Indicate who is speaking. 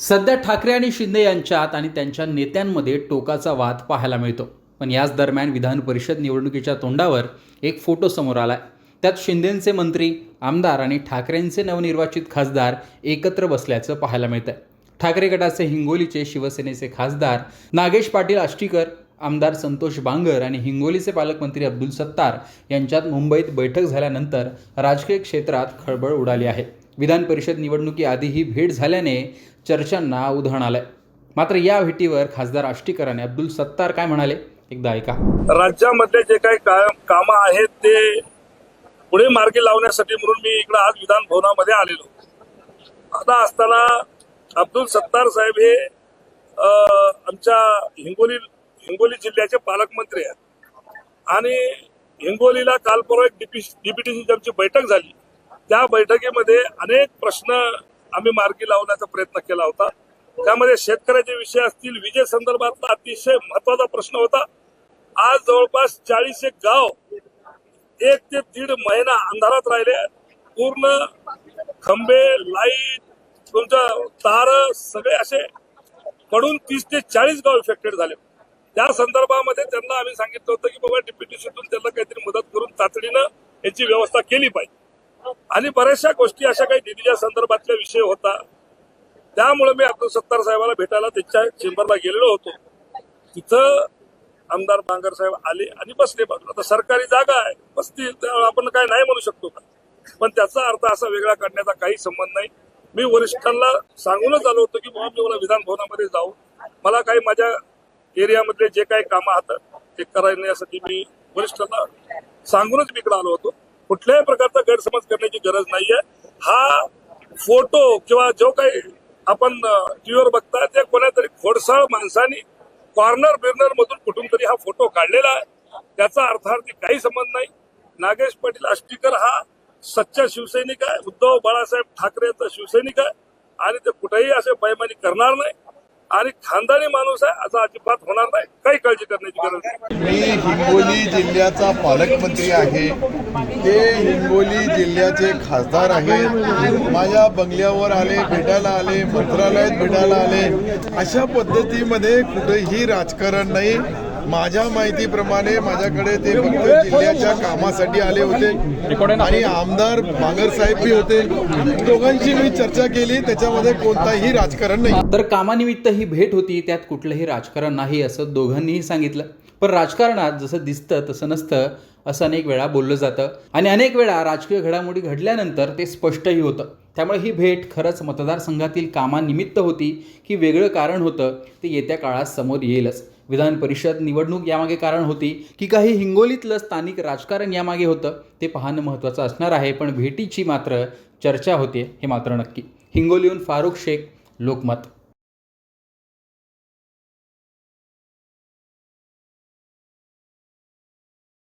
Speaker 1: सध्या ठाकरे आणि शिंदे यांच्यात आणि त्यांच्या नेत्यांमध्ये टोकाचा वाद पाहायला मिळतो. पण याच दरम्यान विधान परिषद निवडणुकीच्या तोंडावर एक फोटो समोर आलाय. त्यात शिंदेंचे मंत्री आमदार आणि ठाकरेंचे नवनिर्वाचित खासदार एकत्र बसल्याचं पाहायला मिळतंय. ठाकरे गटाचे हिंगोलीचे शिवसेनेचे खासदार नागेश पाटील आष्टीकर आमदार संतोष बांगर आणि हिंगोलीचे पालकमंत्री अब्दुल सत्तार यांच्यात मुंबईत बैठक झाल्यानंतर राजकीय क्षेत्रात खळबळ उडाली आहे. विधान परिषद निवडणुकीआधी ही भेट झाल्याने चर्चांना उधाण आलंय. मात्र या भेटीवर खासदार आष्टीकरांनी अब्दुल सत्तार काय म्हणाले? एकदा ऐका.
Speaker 2: राज्यामध्ये जे काही कामं आहेत ते पुढे मार्गी लावण्यासाठी म्हणून मी इकडे आज विधान भवनामध्ये आलेलो. आता असताना अब्दुल सत्तार साहेब हे अं, आमच्या हिंगोली हिंगोली जिल्ह्याचे पालकमंत्री आहेत. आणि हिंगोलीला काल परवा एक डीपीटीसीची आमची बैठक झाली. त्या बैठकीमध्ये अनेक प्रश्न आम्ही मार्गी लावण्याचा प्रयत्न केला होता. त्यामध्ये शेतकऱ्याचे विषय असतील विजय संदर्भातला अतिशय महत्त्वाचा प्रश्न होता. आज जवळपास चाळीस एक गाव एक ते दीड महिना अंधारात राहिले. पूर्ण खंबे लाइट तुमच्या तार सगळे असे पडून तीस ते चाळीस गाव इफेक्टेड झाले. त्या संदर्भामध्ये त्यांना आम्ही सांगितलं होतं की बाबा डीपीटीसीतून त्यांना काहीतरी मदत करून तातडीनं याची व्यवस्था केली पाहिजे. आणि बऱ्याचशा गोष्टी अशा काही निधीच्या संदर्भातला विषय होता. त्यामुळे मी अब्दुल सत्तार साहेबाला भेटायला त्यांच्या चेंबरला गेलेलो होतो. तिथं आमदार बांगर साहेब आले आणि बसले. बाजूला आता सरकारी जागा आहे. बसतील त्यामुळे आपण काय नाही म्हणू शकतो का? पण त्याचा अर्थ असा वेगळा काढण्याचा काही संबंध नाही. मी वरिष्ठांना सांगूनच आलो होतो की बाबा मी मला विधान भवनामध्ये जाऊ. मला काही माझ्या एरियामधले जे काही कामं आहात ते करण्यासाठी मी वरिष्ठांना सांगूनच मी इकडे आलो होतो. कुठल्याही प्रकारचा गैरसमज करण्याची गरज नाहीये. हा फोटो किंवा जो काही आपण टीव्हीवर बघता ते कोणातरी खोडसाळ माणसानी कॉर्नर बिर्नर मधून कुठून तरी हा फोटो काढलेला आहे. त्याचा अर्थार्थी काही संबंध नाही. नागेश पाटील आष्टीकर हा सच्चा शिवसैनिक आहे. उद्धव बाळासाहेब ठाकरेचा शिवसैनिक आहे. आणि ते कुठेही असे बैमानी करणार नाही. आणि खानदानी माणूस आहे असं अजिबात होणार नाही. काही काळजी करण्याची गरज नाही.
Speaker 3: मी हिंगोली जिल्ह्याचा पालकमंत्री आहे. ते हिंगोली जिल्ह्याचे खासदार आहेत. माझ्या बंगल्यावर आले भेटायला आले मंत्रालयात भेटायला आले. अशा पद्धतीमध्ये कुठेही राजकारण नाही. माझ्या माहितीप्रमाणे माझ्याकडे ते फक्त जिल्ह्याच्या कामासाठी आले होते. आणि आमदार बांगर साहेब बी होते. दोघांशी मी चर्चा केली. त्याच्यामध्ये कोणताही राजकारण नाही.
Speaker 1: तर कामानिमित्त ही भेट होती. त्यात कुठलंही राजकारण नाही असं दोघांनीही सांगितलं. पण राजकारणात जसं दिसतं तसं नसतं असं अनेक वेळा बोललं जातं. आणि अनेक वेळा राजकीय घडामोडी घडल्यानंतर ते स्पष्टही होतं. त्यामुळे ही भेट खरंच मतदारसंघातील कामानिमित्त होती की वेगळं कारण होतं ते येत्या काळात समोर येईलच. विधान परिषद निवडणूक यामागे कारण होती की काही हिंगोलीतलं स्थानिक राजकारण यामागे होतं ते पाहणं महत्त्वाचं असणार आहे पण भेटीची मात्र चर्चा होते हे मात्र नक्की. हिंगोलीहून फारुख शेख लोकमत.